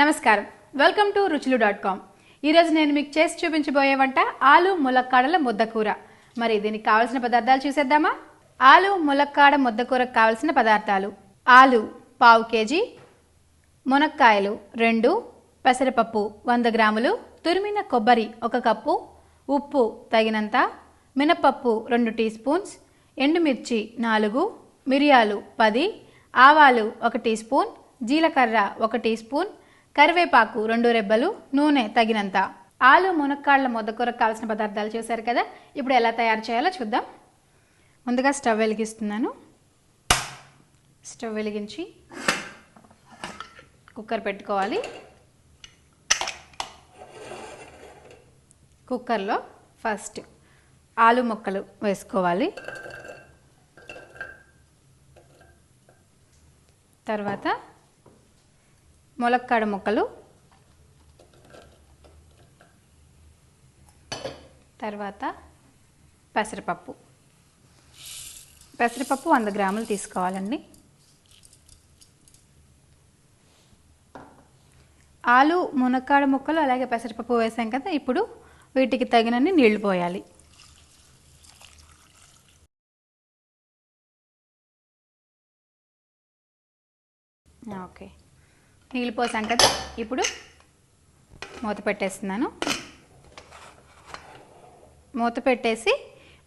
నమస్కారం. Welcome to Ruchulu dot com. ఈరోజు నేను మీకు చేసి చూపించబోయే వంట ఆలు ములక్కాడల ముద్దకూర మరి దీనికి కావలసిన పదార్థాలు చూసేద్దామా? ఆలు ములక్కాడ ముద్దకూరకు కావలసిన పదార్థాలు. ఆలు పావు కేజీ. మునక్కాయలు రెండు పెసరపప్పు వంద గ్రాములు తురిమిన కొబ్బరి ఒక కప్పు ఉప్పు తగినంత మినపప్పు రెండు టీ స్పూన్స్ ఎండుమిర్చి నాలుగు మిరియాలు పది ఆవాలు ఒక టీ స్పూన్ జీలకర్ర ఒక టీ స్పూన్ కరివేపాకు రెండు రెబ్బలు నూనె తగినంత. ఆలు మునక్కాళ్ళ ముద్దకూరకు కావాల్సిన పదార్థాలు చూశారు కదా? ఇప్పుడు ఎలా తయారు చేయాలో చూద్దాం. ముందుగా స్టవ్ వెలిగిస్తున్నాను. స్టవ్ వెలిగించి కుక్కర్ పెట్టుకోవాలి. కుక్కర్లో ఫస్ట్ ఆలు ముక్కలు వేసుకోవాలి. తర్వాత ములక్కాడ ముక్కలు. తర్వాత పెసరపప్పు. పెసరపప్పు వంద గ్రాములు తీసుకోవాలండి. ఆలు మునక్కాడ ముక్కలు అలాగే పెసరపప్పు వేసాం కదా ఇప్పుడు వీటికి తగినన్ని నీళ్ళు పోయాలి. ఓకే. నీళ్ళు పోసాం కదా ఇప్పుడు మూత పెట్టేస్తున్నాను. మూత పెట్టేసి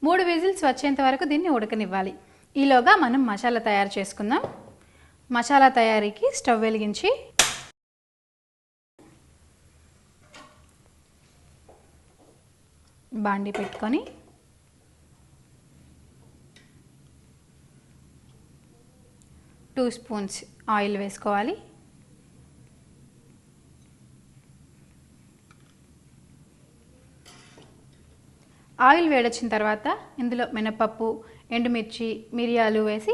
మూడు విజిల్స్ వచ్చేంత వరకు దీన్ని ఉడకనివ్వాలి. ఈలోగా మనం మసాలా తయారు చేసుకుందాం. మసాలా తయారీకి స్టవ్ వెలిగించి బాండి పెట్టుకొని టూ స్పూన్స్ ఆయిల్ వేసుకోవాలి. ఆయిల్ వేడొచ్చిన తర్వాత ఇందులో మినపప్పు ఎండుమిర్చి మిరియాలు వేసి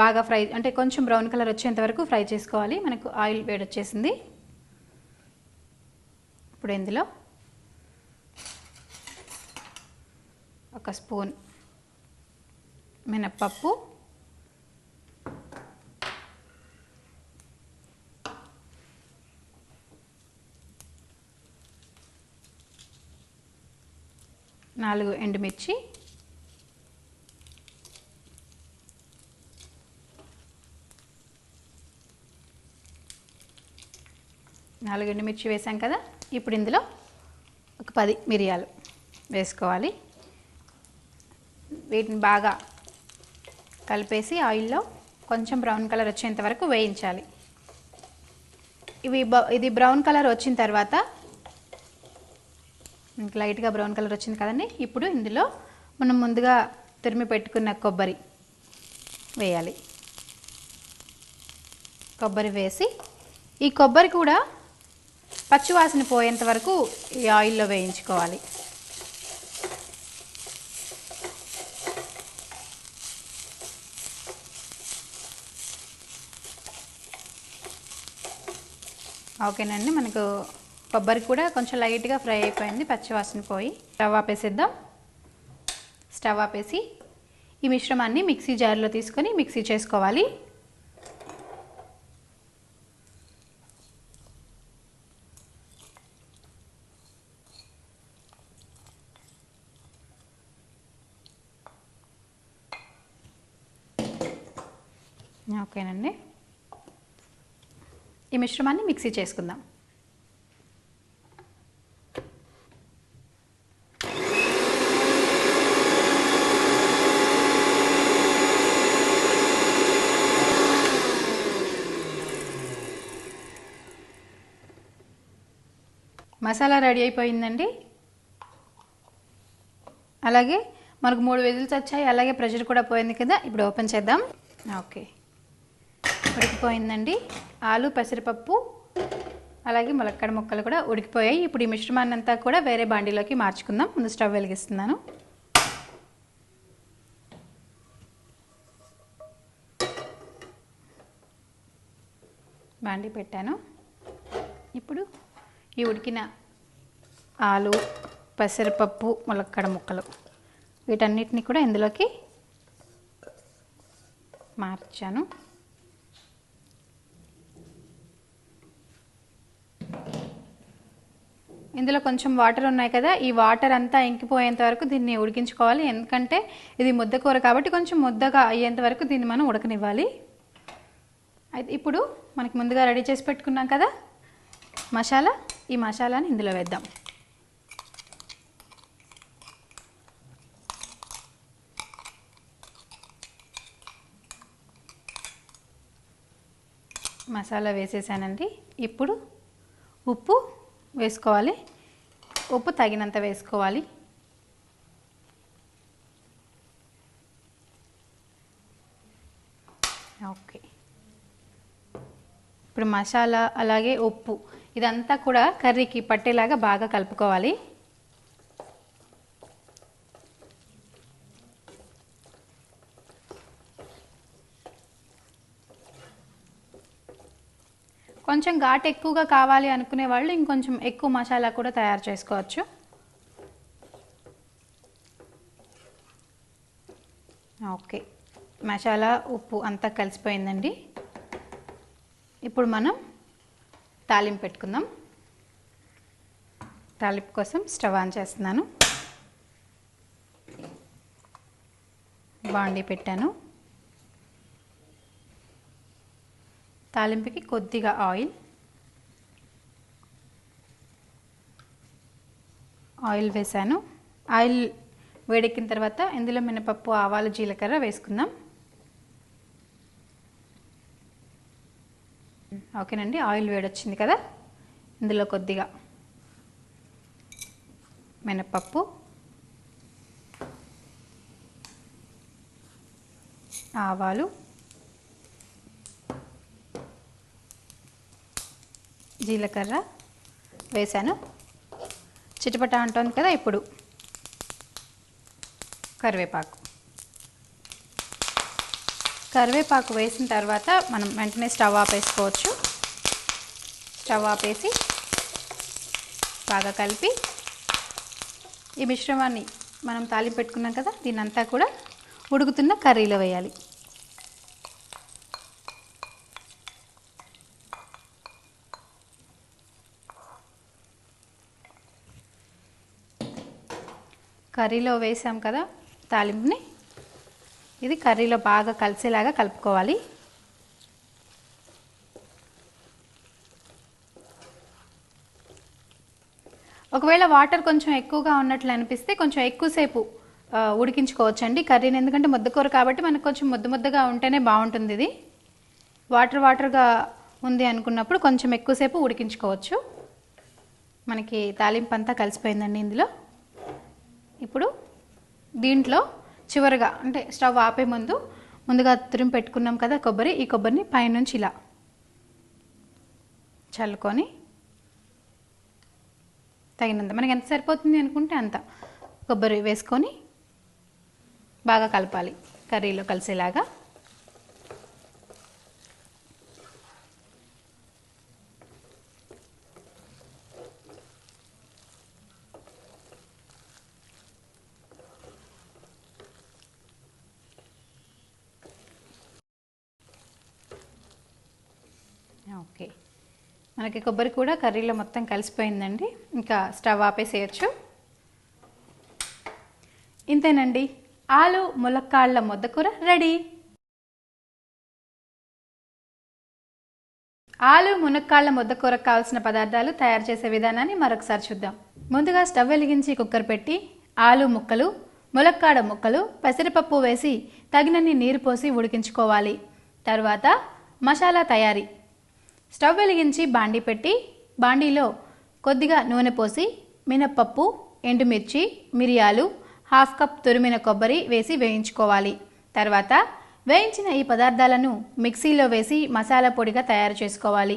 బాగా ఫ్రై అంటే కొంచెం బ్రౌన్ కలర్ వచ్చేంత వరకు ఫ్రై చేసుకోవాలి. మనకు ఆయిల్ వేడొచ్చేసింది. ఇప్పుడు ఇందులో ఒక స్పూన్ మినప్పప్పు నాలుగు ఎండుమిర్చి. నాలుగు ఎండుమిర్చి వేసాం కదా ఇప్పుడు ఇందులో ఒక పది మిరియాలు వేసుకోవాలి. వీటిని బాగా కలిపేసి ఆయిల్లో కొంచెం బ్రౌన్ కలర్ వచ్చేంత వరకు వేయించాలి. ఇవి బ- ఇది బ్రౌన్ కలర్ వచ్చిన తర్వాత లైట్గా బ్రౌన్ కలర్ వచ్చింది కదండి. ఇప్పుడు ఇందులో మనం ముందుగా తురిమి పెట్టుకున్న కొబ్బరి వేయాలి. కొబ్బరి వేసి ఈ కొబ్బరి కూడా పచ్చివాసన పోయేంత వరకు ఈ ఆయిల్లో వేయించుకోవాలి. ఓకేనండి. మనకు కొబ్బరి కూడా కొంచెం లైట్గా ఫ్రై అయిపోయింది పచ్చివాసన పోయి. స్టవ్ ఆపేసేద్దాం. స్టవ్ ఆపేసి ఈ మిశ్రమాన్ని మిక్సీ జార్లో తీసుకొని మిక్సీ చేసుకోవాలి. ఓకేనండి. ఈ మిశ్రమాన్ని మిక్సీ చేసుకుందాం. మసాలా రెడీ అయిపోయిందండి. అలాగే మనకు మూడు విజిల్స్ వచ్చాయి. అలాగే ప్రెషర్ కూడా పోయింది కదా ఇప్పుడు ఓపెన్ చేద్దాం. ఓకే. ఉడికిపోయిందండి. ఆలు పెసరపప్పు అలాగే ములక్కడ ముక్కలు కూడా ఉడికిపోయాయి. ఇప్పుడు ఈ మిశ్రమాన్ని అంతా కూడా వేరే బాండీలోకి మార్చుకుందాం. ముందు స్టవ్ వెలిగిస్తున్నాను. బాండీ పెట్టాను. ఇప్పుడు ఈ ఉడికిన ఆలు పెసరపప్పు ములక్కడ ముక్కలు. వీటన్నిటిని కూడా ఇందులోకి మార్చాను. ఇందులో కొంచెం వాటర్ ఉన్నాయి కదా ఈ వాటర్ అంతా ఇంకిపోయేంత వరకు దీన్ని ఉడికించుకోవాలి. ఎందుకంటే ఇది ముద్ద కూర కాబట్టి కొంచెం ముద్దగా అయ్యేంత వరకు దీన్ని మనం ఉడకనివ్వాలి. అయితే ఇప్పుడు మనకి ముందుగా రెడీ చేసి పెట్టుకున్నాం కదా మసాలా. ఈ మసాలాని ఇందులో వేద్దాం. మసాలా వేసేసానండి. ఇప్పుడు ఉప్పు వేసుకోవాలి. ఉప్పు తగినంత వేసుకోవాలి. ఓకే. ఇప్పుడు మసాలా అలాగే ఉప్పు ఇదంతా కూడా కర్రీకి పట్టేలాగా బాగా కలుపుకోవాలి. కొంచెం ఘాటు ఎక్కువగా కావాలి అనుకునే వాళ్ళు ఇంకొంచెం ఎక్కువ మసాలా కూడా తయారు చేసుకోవచ్చు. ఓకే. మసాలా ఉప్పు అంతా కలిసిపోయిందండి. ఇప్పుడు మనం తాలింపు పెట్టుకుందాం. తాలింపు కోసం స్టవ్ ఆన్ చేస్తున్నాను. బాండీ పెట్టాను. తాలింపుకి కొద్దిగా ఆయిల్. ఆయిల్ వేసాను. ఆయిల్ వేడెక్కిన తర్వాత ఇందులో మినపప్పు ఆవాలు జీలకర్ర వేసుకుందాం. ఓకేనండి ఆయిల్ వేడొచ్చింది కదా? ఇందులో కొద్దిగా మినపప్పు ఆవాలు జీలకర్ర వేసాను చిటపట అంటుంది కదా ఇప్పుడు. కరివేపాకు. కరివేపాకు వేసిన తర్వాత మనం వెంటనే స్టవ్ ఆపేసుకోవచ్చు స్టవ్ ఆపేసి బాగా కలిపి ఈ మిశ్రమాన్ని మనం తాలింపు పెట్టుకున్నాం కదా దీన్నంతా కూడా ఉడుకుతున్న కర్రీలో వేయాలి. కర్రీలో వేసాం కదా తాలింపుని. ఇది కర్రీలో బాగా కలిసేలాగా కలుపుకోవాలి. ఒకవేళ వాటర్ కొంచెం ఎక్కువగా ఉన్నట్లు అనిపిస్తే కొంచెం ఎక్కువసేపు ఉడికించుకోవచ్చండి కర్రీని. ఎందుకంటే ముద్దకూర కాబట్టి మనకు కొంచెం ముద్ద ముద్దగా ఉంటేనే బాగుంటుంది ఇది. వాటర్ వాటర్గా ఉంది అనుకున్నప్పుడు కొంచెం ఎక్కువసేపు ఉడికించుకోవచ్చు. మనకి తాలింపు అంతా కలిసిపోయిందండి ఇందులో. ఇప్పుడు దీంట్లో చివరగా అంటే స్టవ్ ఆపే ముందు ముందుగా తురిమి పెట్టుకున్నాం కదా కొబ్బరి ఈ కొబ్బరిని పైనుంచి ఇలా చల్లుకొని తగినంత. మనకి ఎంత సరిపోతుంది అనుకుంటే అంత కొబ్బరి వేసుకొని బాగా కలపాలి కర్రీలో కలిసేలాగా. ఓకే. మనకి కొబ్బరి కూడా కర్రీలో మొత్తం కలిసిపోయిందండి. ఇంకా స్టవ్ ఆపేసేయచ్చు. ఇంతేనండి. ఆలు ములక్కాళ్ళ ముద్దకూర రెడీ. ఆలు మునక్కాళ్ళ ముద్దకూరకు కావాల్సిన పదార్థాలు తయారు చేసే విధానాన్ని మరొకసారి చూద్దాం. ముందుగా స్టవ్ వెలిగించి కుక్కర్ పెట్టి ఆలు ముక్కలు ములక్కాడ ముక్కలు పెసరపప్పు వేసి తగినన్ని నీరు పోసి ఉడికించుకోవాలి. తర్వాత మసాలా తయారీ. స్టవ్ వెలిగించి బాండీ పెట్టి బాండీలో కొద్దిగా నూనె పోసి మినప్పప్పు ఎండుమిర్చి మిరియాలు హాఫ్ కప్ తురిమిన కొబ్బరి వేసి వేయించుకోవాలి. తర్వాత వేయించిన ఈ పదార్థాలను మిక్సీలో వేసి మసాలా పొడిగా తయారు చేసుకోవాలి.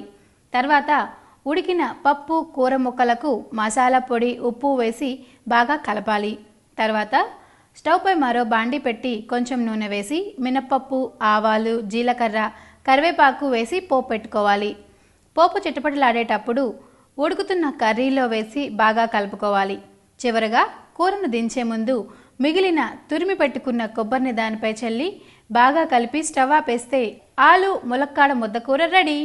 తర్వాత ఉడికిన పప్పు కూర ముక్కలకు మసాలా పొడి ఉప్పు వేసి బాగా కలపాలి. తర్వాత స్టవ్పై మరో బాండి పెట్టి కొంచెం నూనె వేసి మినప్పప్పు ఆవాలు జీలకర్ర కరివేపాకు వేసి పోపు పెట్టుకోవాలి. పోపు చిటపటలాడేటప్పుడు ఉడుకుతున్న కర్రీలో వేసి బాగా కలుపుకోవాలి. చివరగా కూరను దించే ముందు మిగిలిన తురిమి పెట్టుకున్న కొబ్బరిని దానిపై చల్లి బాగా కలిపి స్టవ్ ఆపేస్తే ఆలు ములక్కాడ ముద్దకూర రెడీ.